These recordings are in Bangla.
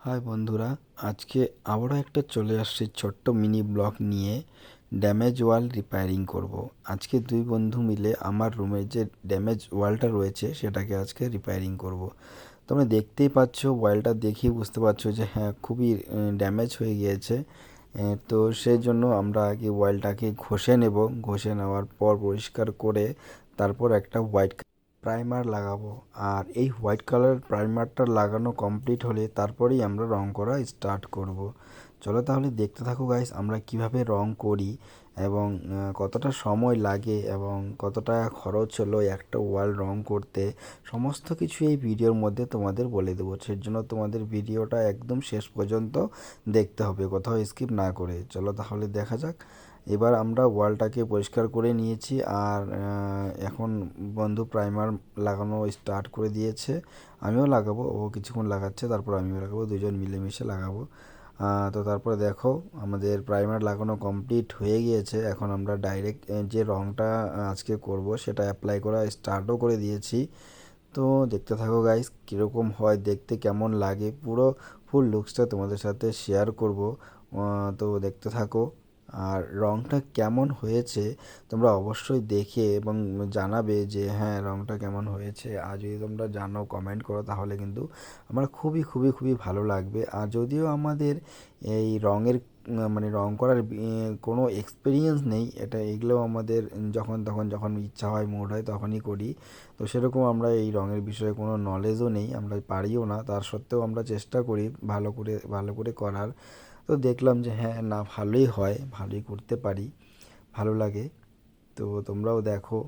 হাই বন্ধুরা, আজকে আবারও একটা চলে আসছি ছোট্ট মিনি ব্লগ নিয়ে ড্যামেজ ওয়াল রিপেয়ারিং করব। আজকে দুই বন্ধু মিলে আমার রুমের যে ড্যামেজ ওয়ালটা রয়েছে, সেটাকে আজকে রিপেয়ারিং করব। তোমরা দেখতেই পাচ্ছ ওয়ালটা দেখেই বুঝতে পারছ যে হ্যাঁ খুবই ড্যামেজ হয়ে গিয়েছে তো সেই জন্য আমরা আগে ওয়ালটাকে ঘষে নেব ঘষে নেওয়ার পর পরিষ্কার করে তারপর একটা হোয়াইট প্রাইমার লাগাবো। আর এই হোয়াইট কালার প্রাইমারটা লাগানো কমপ্লিট হলে তারপরেই আমরা রং করা স্টার্ট করব। চলো তাহলে দেখতে থাকো গাইস আমরা কীভাবে রং করি এবং কতটা সময় লাগে এবং কতটা খরচ হলো একটা ওয়াল রং করতে, সমস্ত কিছু এই ভিডিওর মধ্যে তোমাদের বলে দেবো। সেই জন্য তোমাদের ভিডিওটা একদম শেষ পর্যন্ত দেখতে হবে, কোথাও স্কিপ না করে। চলো তাহলে দেখা যাক। এবার আমরা ওয়ালটাকে পরিষ্কার করে নিয়েছি আর এখন বন্ধু প্রাইমার লাগানো স্টার্ট করে দিয়েছে। আমিও লাগাবো, ও কিছুক্ষণ লাগাচ্ছে, তারপর আমিও লাগাবো, দুজন মিলেমিশে লাগাবো। তো তারপরে দেখো, আমাদের প্রাইমার লাগানো কমপ্লিট হয়ে গিয়েছে। এখন আমরা ডাইরেক্ট যে রঙটা আজকে করব সেটা অ্যাপ্লাই করা স্টার্টও করে দিয়েছি। তো দেখতে থাকো গাইস কীরকম হয়, দেখতে কেমন লাগে, পুরো ফুল লুকসটা তোমাদের সাথে শেয়ার করব। তো দেখতে থাকো। আর রঙটা কেমন হয়েছে তোমরা অবশ্যই দেখে এবং জানাবে যে হ্যাঁ রঙটা কেমন হয়েছে। আর যদি তোমরা জানো কমেন্ট করো, তাহলে কিন্তু আমার খুবই খুবই খুবই ভালো লাগবে। আর যদিও আমাদের এই রঙের মানে রং করার কোনো এক্সপিরিয়েন্স নেই, এটা এগুলো আমাদের যখন, তখন, যখন ইচ্ছা হয় মুড হয়, তখনই করি। তো সেরকম আমরা এই রঙের বিষয়ে কোনো নলেজও নেই, আমরা পারিও না। তার সত্ত্বেও আমরা চেষ্টা করি ভালো করে ভালো করে করার। তো দেখলাম যে হ্যাঁ না, ভালোই হয়, ভালোই করতে পারি, ভালো লাগে। তো তোমরাও দেখো,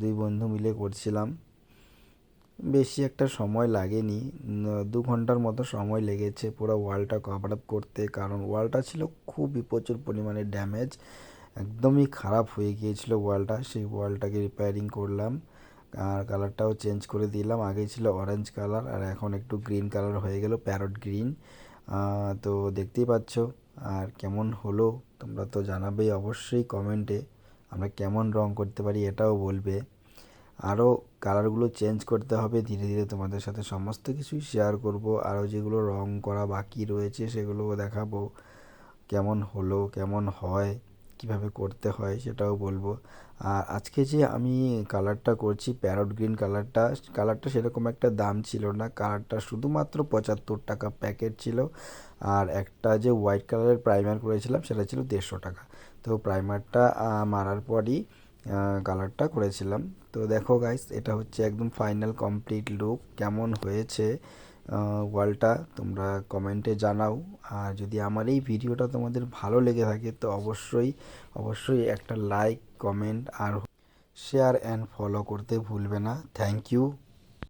দুই বন্ধু মিলে করছিলাম। বেশি একটা সময় লাগেনি দু ঘণ্টার মতো সময় লেগেছে পুরো ওয়ালটা কভার আপ করতে, কারণ ওয়ালটা ছিল খুবই প্রচুর পরিমাণে ড্যামেজ একদমই খারাপ হয়ে গিয়েছিল ওয়ালটা, সেই ওয়ালটাকে রিপেয়ারিং করলাম। আর কালারটাও চেঞ্জ করে দিলাম, আগে ছিল অরেঞ্জ কালার আর এখন একটু গ্রিন কালার হয়ে গেল প্যারট গ্রিন তো দেখতেই পাচ্ছ। আর কেমন হলো তোমরা তো জানাবেই অবশ্যই কমেন্টে। আমরা কেমন রং করতে পারি এটাও বলবে। আরও কালারগুলো চেঞ্জ করতে হবে, ধীরে ধীরে তোমাদের সাথে সমস্ত কিছুই শেয়ার করব। আরও যেগুলো রং করা বাকি রয়েছে সেগুলোও দেখাবো। কেমন হলো, কেমন হয় কীভাবে করতে হয় সেটাও বলব। আর আজকে যে আমি কালারটা করছি, প্যারট গ্রিন কালারটা কালারটা সেরকম একটা দাম ছিল না। কালারটা শুধুমাত্র পঁচাত্তর টাকা প্যাকেট ছিল। আর একটা যে হোয়াইট কালারের প্রাইমার করেছিলাম সেটা ছিল দেড়শো টাকা। তো প্রাইমারটা মারার পরই কালারটা করেছিলাম। তো দেখো গাইস এটা হচ্ছে একদম ফাইনাল কমপ্লিট লুক কেমন হয়েছে? ওয়ালটা তোমরা কমেন্টে জানাও। আর যদি আমার এই ভিডিওটা তোমাদের ভালো লেগে থাকে, তো অবশ্যই অবশ্যই একটা লাইক, কমেন্ট আর শেয়ার অ্যান্ড ফলো করতে ভুলবে না। Thank you